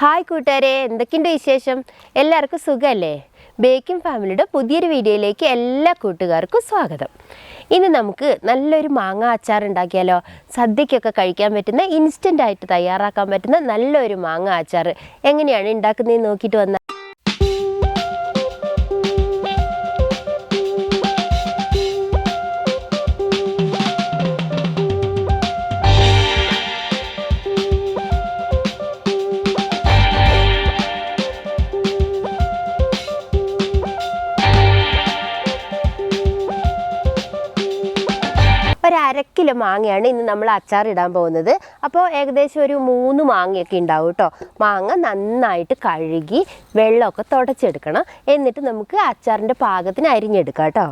Hi കൂട്ടുകാരെ. എന്തൊക്കെയുണ്ട് വിശേഷം? എല്ലാവർക്കും സുഖമല്ലേ ബേക്കിംഗ് ഫാമിലിയുടെ പുതിയൊരു വീഡിയോയിലേക്ക് എല്ലാ കൂട്ടുകാർക്കും സ്വാഗതം. ഇന്ന് നമുക്ക് നല്ലൊരു മാങ്ങ അച്ചാർ ഉണ്ടാക്കിയാലോ? സദ്യക്കൊക്കെ കഴിക്കാൻ പറ്റുന്ന ഇൻസ്റ്റന്റ് ആയിട്ട് തയ്യാറാക്കാൻ പറ്റുന്ന നല്ലൊരു മാങ്ങ അച്ചാർ എങ്ങനെയാണ് ഉണ്ടാക്കുന്നതെന്ന് നോക്കിയിട്ട് വന്നാൽ കിലോ മാങ്ങയാണ് ഇന്ന് നമ്മൾ അച്ചാർ ഇടാൻ പോകുന്നത്. അപ്പോൾ ഏകദേശം ഒരു മൂന്ന് മാങ്ങയൊക്കെ ഉണ്ടാവും കേട്ടോ മാങ്ങ നന്നായിട്ട് കഴുകി വെള്ളമൊക്കെ തുടച്ചെടുക്കണം. എന്നിട്ട് നമുക്ക് അച്ചാറിന്റെ പാകത്തിന് അരിഞ്ഞെടുക്കാം കേട്ടോ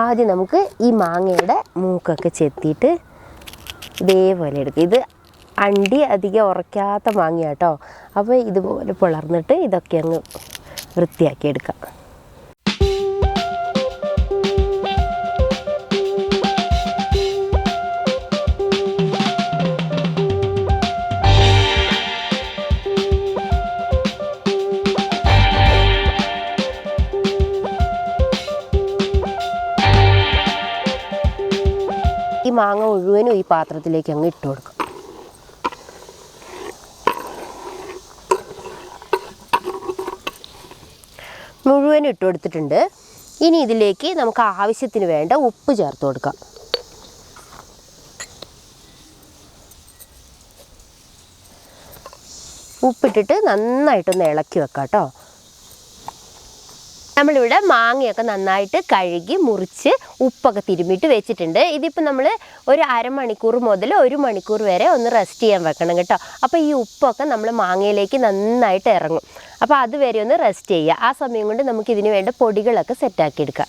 ആദ്യം നമുക്ക് ഈ മാങ്ങയുടെ മൂക്കൊക്കെ ചെത്തിയിട്ട് ഇതേപോലെ എടുക്കുക ഇത് അണ്ടി അധികം ഉറക്കാത്ത മാങ്ങയാട്ടോ അപ്പോൾ ഇതുപോലെ പുളർന്നിട്ട് ഇതൊക്കെ അങ്ങ് വൃത്തിയാക്കി എടുക്കാം. ഈ മാങ്ങ മുഴുവനും ഈ പാത്രത്തിലേക്ക് അങ്ങ് ഇട്ട് കൊടുക്കും. മുഴുവനും ഇട്ട് കൊടുത്തിട്ടുണ്ട്. ഇനി ഇതിലേക്ക് നമുക്ക് ആവശ്യത്തിന് വേണ്ട ഉപ്പ് ചേർത്ത് കൊടുക്കാം. ഉപ്പിട്ടിട്ട് നന്നായിട്ടൊന്ന് ഇളക്കി വെക്കാം കേട്ടോ. നമ്മളിവിടെ മാങ്ങയൊക്കെ നന്നായിട്ട് കഴുകി മുറിച്ച് ഉപ്പൊക്കെ തിരുമ്മിയിട്ട് വെച്ചിട്ടുണ്ട്. ഇതിപ്പോൾ നമ്മൾ ഒരു അരമണിക്കൂർ മുതൽ ഒരു മണിക്കൂർ വരെ ഒന്ന് റെസ്റ്റ് ചെയ്യാൻ വെക്കണം കേട്ടോ. അപ്പോൾ ഈ ഉപ്പൊക്കെ നമ്മൾ മാങ്ങയിലേക്ക് നന്നായിട്ട് ഇറങ്ങും. അപ്പോൾ അതുവരെ ഒന്ന് റെസ്റ്റ് ചെയ്യുക. ആ സമയം കൊണ്ട് നമുക്ക് ഇതിന് വേണ്ട പൊടികളൊക്കെ സെറ്റാക്കി എടുക്കാം.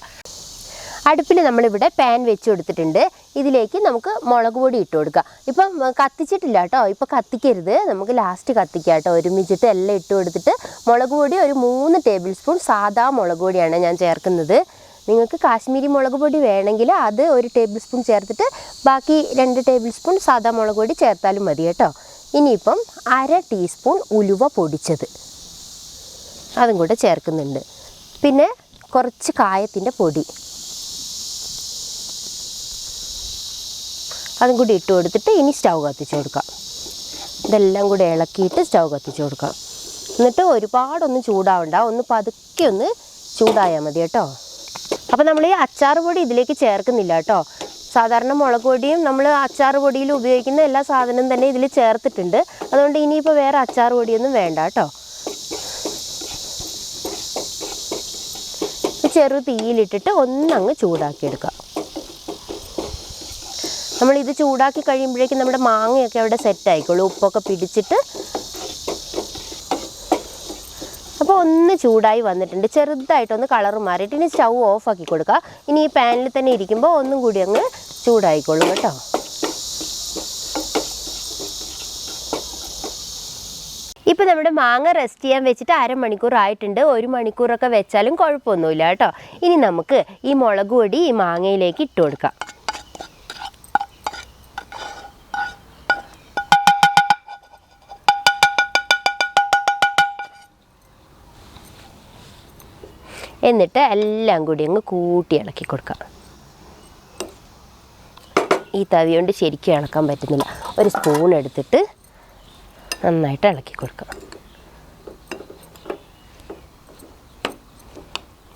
അടുപ്പിൽ നമ്മളിവിടെ പാൻ വെച്ച് കൊടുത്തിട്ടുണ്ട്. ഇതിലേക്ക് നമുക്ക് മുളക് പൊടി ഇട്ട് കൊടുക്കാം. ഇപ്പം കത്തിച്ചിട്ടില്ല കേട്ടോ. ഇപ്പം കത്തിക്കരുത്. നമുക്ക് ലാസ്റ്റ് കത്തിക്കാം കേട്ടോ. ഒരുമിച്ചിട്ട് എല്ലാം ഇട്ട് കൊടുത്തിട്ട് മുളക് പൊടി ഒരു മൂന്ന് ടേബിൾ സ്പൂൺ സാധാ മുളക് പൊടിയാണ് ഞാൻ ചേർക്കുന്നത്. നിങ്ങൾക്ക് കാശ്മീരി മുളക് പൊടി വേണമെങ്കിൽ അത് ഒരു ടേബിൾ സ്പൂൺ ചേർത്തിട്ട് ബാക്കി രണ്ട് ടേബിൾ സ്പൂൺ സാധാ മുളക് പൊടി ചേർത്താലും മതി കേട്ടോ. ഇനിയിപ്പം അര ടീസ്പൂൺ ഉലുവ പൊടിച്ചത്. അതും കൂടെ ചേർക്കുന്നുണ്ട്. പിന്നെ കുറച്ച് കായത്തിന്റെ പൊടി. അതും കൂടി ഇട്ട് കൊടുത്തിട്ട് ഇനി സ്റ്റൗ കത്തിച്ച് കൊടുക്കാം. ഇതെല്ലാം കൂടി ഇളക്കിയിട്ട് സ്റ്റൗ കത്തിച്ച് കൊടുക്കാം. എന്നിട്ട് ഒരുപാടൊന്നും ചൂടാവണ്ട. ഒന്ന് പതുക്കെ ഒന്ന് ചൂടായാൽ മതി കേട്ടോ. അപ്പോൾ നമ്മൾ ഈ അച്ചാർ പൊടി ഇതിലേക്ക് ചേർക്കുന്നില്ല കേട്ടോ. സാധാരണ മുളക് പൊടിയും നമ്മൾ അച്ചാർ പൊടിയിൽ ഉപയോഗിക്കുന്ന എല്ലാ സാധനവും തന്നെ ഇതിൽ ചേർത്തിട്ടുണ്ട്. അതുകൊണ്ട് ഇനിയിപ്പോൾ വേറെ അച്ചാർ പൊടിയൊന്നും വേണ്ട കേട്ടോ. ചെറു തീയിലിട്ടിട്ട് ഒന്നങ്ങ് ചൂടാക്കിയെടുക്കാം. നമ്മൾ ഇത് ചൂടാക്കി കഴിയുമ്പോഴേക്കും നമ്മുടെ മാങ്ങയൊക്കെ അവിടെ സെറ്റ് ആയിക്കോളും. ഉപ്പൊക്കെ പിടിച്ചിട്ട്. അപ്പോൾ ഒന്ന് ചൂടായി വന്നിട്ടുണ്ട്. ചെറുതായിട്ടൊന്ന് കളർ മാറിയിട്ട് ഇനി സ്റ്റൗ ഓഫ് ആക്കി കൊടുക്കുക ഇനി ഈ പാനിൽ തന്നെ ഇരിക്കുമ്പോൾ ഒന്നും കൂടി അങ്ങ് ചൂടായിക്കോളും കേട്ടോ. ഇപ്പം നമ്മുടെ മാങ്ങ റെസ്റ്റ് ചെയ്യാൻ വെച്ചിട്ട് അരമണിക്കൂർ ആയിട്ടുണ്ട്. ഒരു മണിക്കൂറൊക്കെ വെച്ചാലും കുഴപ്പമൊന്നുമില്ല കേട്ടോ. ഇനി നമുക്ക് ഈ മുളക് പൊടി ഈ മാങ്ങയിലേക്ക് ഇട്ട് കൊടുക്കാം. എന്നിട്ട് എല്ലാം കൂടി അങ്ങ് കൂട്ടി ഇളക്കി കൊടുക്കാം ഈ തവി കൊണ്ട് ശരിക്കും ഇളക്കാൻ പറ്റുന്നില്ല. ഒരു സ്പൂൺ എടുത്തിട്ട് നന്നായിട്ട് ഇളക്കി കൊടുക്കാം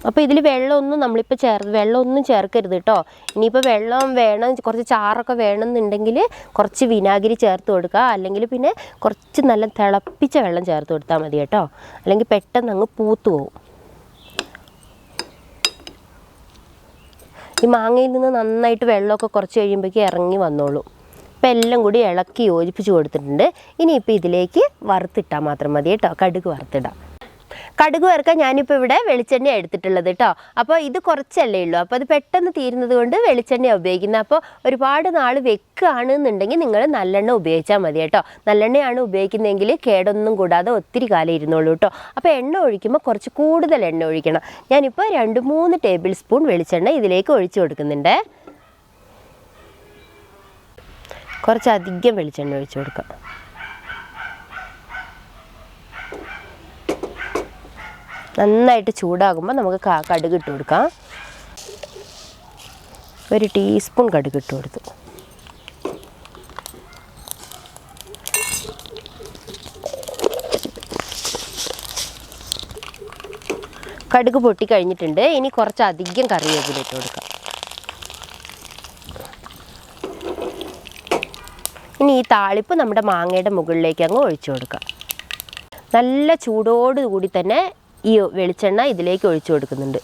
അപ്പോൾ ഇതിൽ വെള്ളമൊന്നും നമ്മളിപ്പോൾ ചേർ വെള്ളമൊന്നും ചേർക്കരുത് കേട്ടോ ഇനിയിപ്പോൾ വെള്ളം വേണം കുറച്ച് ചാറൊക്കെ വേണമെന്നുണ്ടെങ്കിൽ കുറച്ച് വിനാഗിരി ചേർത്ത് കൊടുക്കുക. അല്ലെങ്കിൽ പിന്നെ കുറച്ച് നല്ല തിളപ്പിച്ച വെള്ളം ചേർത്ത് കൊടുത്താൽ മതി കേട്ടോ. അല്ലെങ്കിൽ പെട്ടെന്ന് അങ്ങ് പൂത്തു പോകും ഈ മാങ്ങയിൽ നിന്ന് നന്നായിട്ട് വെള്ളമൊക്കെ കുറച്ച് കഴിയുമ്പോഴേക്കും ഇറങ്ങി വന്നോളൂ. ഇപ്പം എല്ലാം കൂടി ഇളക്കി യോജിപ്പിച്ച് കൊടുത്തിട്ടുണ്ട്. ഇനിയിപ്പോൾ ഇതിലേക്ക് വറുത്തിട്ടാൽ മാത്രം മതി കേട്ടോ. കടുക് വറുത്തിടാം. കടുക് വറുക്കാൻ ഞാനിപ്പോൾ ഇവിടെ വെളിച്ചെണ്ണ എടുത്തിട്ടുള്ളത് കേട്ടോ അപ്പോൾ ഇത് കുറച്ചല്ലേ ഉള്ളൂ. അപ്പോൾ അത് പെട്ടെന്ന് തീരുന്നത് കൊണ്ട് വെളിച്ചെണ്ണ ഉപയോഗിക്കുന്നത്. അപ്പോൾ ഒരുപാട് നാൾ വെക്കുകയാണെന്നുണ്ടെങ്കിൽ നിങ്ങൾ നല്ലെണ്ണ ഉപയോഗിച്ചാൽ മതി കേട്ടോ. നല്ലെണ്ണയാണ് ഉപയോഗിക്കുന്നതെങ്കിൽ കേടൊന്നും കൂടാതെ ഒത്തിരി കാലം ഇരുന്നുള്ളൂ കേട്ടോ അപ്പോൾ എണ്ണ ഒഴിക്കുമ്പോൾ കുറച്ച് കൂടുതൽ എണ്ണ ഒഴിക്കണം. ഞാനിപ്പോൾ രണ്ട് മൂന്ന് ടേബിൾ സ്പൂൺ വെളിച്ചെണ്ണ ഇതിലേക്ക് ഒഴിച്ചു കൊടുക്കുന്നുണ്ട്. കുറച്ചധികം വെളിച്ചെണ്ണ ഒഴിച്ചു കൊടുക്കാം. നന്നായിട്ട് ചൂടാകുമ്പോൾ നമുക്ക് കടുക് ഇട്ട് കൊടുക്കാം. ഒരു ടീസ്പൂൺ കടുക് ഇട്ട് കൊടുത്തു. കടുക് പൊട്ടി കഴിഞ്ഞിട്ടുണ്ട്. ഇനി കുറച്ച് അധികം കറിവേപ്പില ഇട്ട് കൊടുക്കാം. ഇനി ഈ താളിപ്പ് നമ്മുടെ മാങ്ങയുടെ മുകളിലേക്ക് അങ്ങ് ഒഴിച്ചു കൊടുക്കാം. നല്ല ചൂടോടുകൂടി തന്നെ ഈ വെളിച്ചെണ്ണ ഇതിലേക്ക് ഒഴിച്ചു കൊടുക്കുന്നുണ്ട്.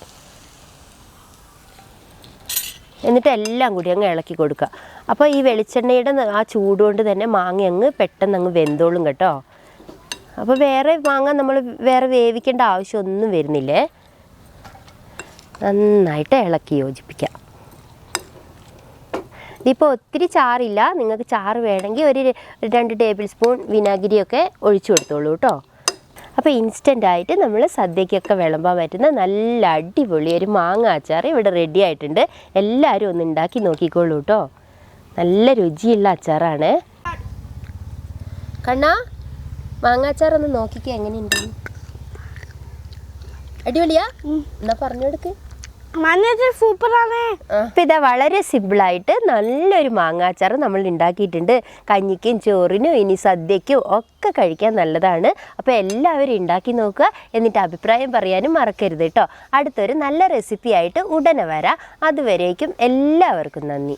എന്നിട്ട് എല്ലാം കൂടി അങ്ങ് ഇളക്കി കൊടുക്കുക. അപ്പോൾ ഈ വെളിച്ചെണ്ണയുടെ ആ ചൂടുകൊണ്ട് തന്നെ മാങ്ങ അങ്ങ് പെട്ടെന്ന് അങ്ങ് വെന്തോളും കേട്ടോ. അപ്പോൾ വേറെ മാങ്ങ നമ്മൾ വേറെ വേവിക്കേണ്ട ആവശ്യമൊന്നും വരുന്നില്ലേ? നന്നായിട്ട് ഇളക്കി യോജിപ്പിക്കാം ഇതിപ്പോൾ ഒത്തിരി ചാറില്ല. നിങ്ങൾക്ക് ചാറ് വേണമെങ്കിൽ ഒരു രണ്ട് ടേബിൾ സ്പൂൺ വിനാഗിരിയൊക്കെ ഒഴിച്ചു കൊടുത്തോളൂ കേട്ടോ. അപ്പോൾ ഇൻസ്റ്റന്റ് ആയിട്ട് നമ്മൾ സദ്യക്കൊക്കെ വിളമ്പാൻ പറ്റുന്ന നല്ല അടിപൊളി ഒരു മാങ്ങ അച്ചാർ ഇവിടെ റെഡി ആയിട്ടുണ്ട്. എല്ലാവരും ഒന്ന് ഉണ്ടാക്കി നോക്കിക്കോളൂ കേട്ടോ നല്ല രുചിയുള്ള അച്ചാറാണ്. കണ്ണ മാങ്ങ അച്ചാർ ഒന്ന് നോക്കിക്കേ എങ്ങനെയുണ്ട്? അടിപൊളിയാ? എന്നാ പറഞ്ഞു കൊടുക്ക് സൂപ്പറാണ്. അപ്പം ഇതാ വളരെ സിമ്പിളായിട്ട് നല്ലൊരു മാങ്ങാച്ചാർ നമ്മൾ ഉണ്ടാക്കിയിട്ടുണ്ട്. കഞ്ഞിക്കും ചോറിനും ഇനി സദ്യക്കും ഒക്കെ കഴിക്കാൻ നല്ലതാണ്. അപ്പോൾ എല്ലാവരും ഉണ്ടാക്കി നോക്കുക എന്നിട്ട് അഭിപ്രായം പറയാനും മറക്കരുത് കേട്ടോ. അടുത്തൊരു നല്ല റെസിപ്പി ആയിട്ട് ഉടനെ വരാം. അതുവരേക്കും എല്ലാവർക്കും നന്ദി.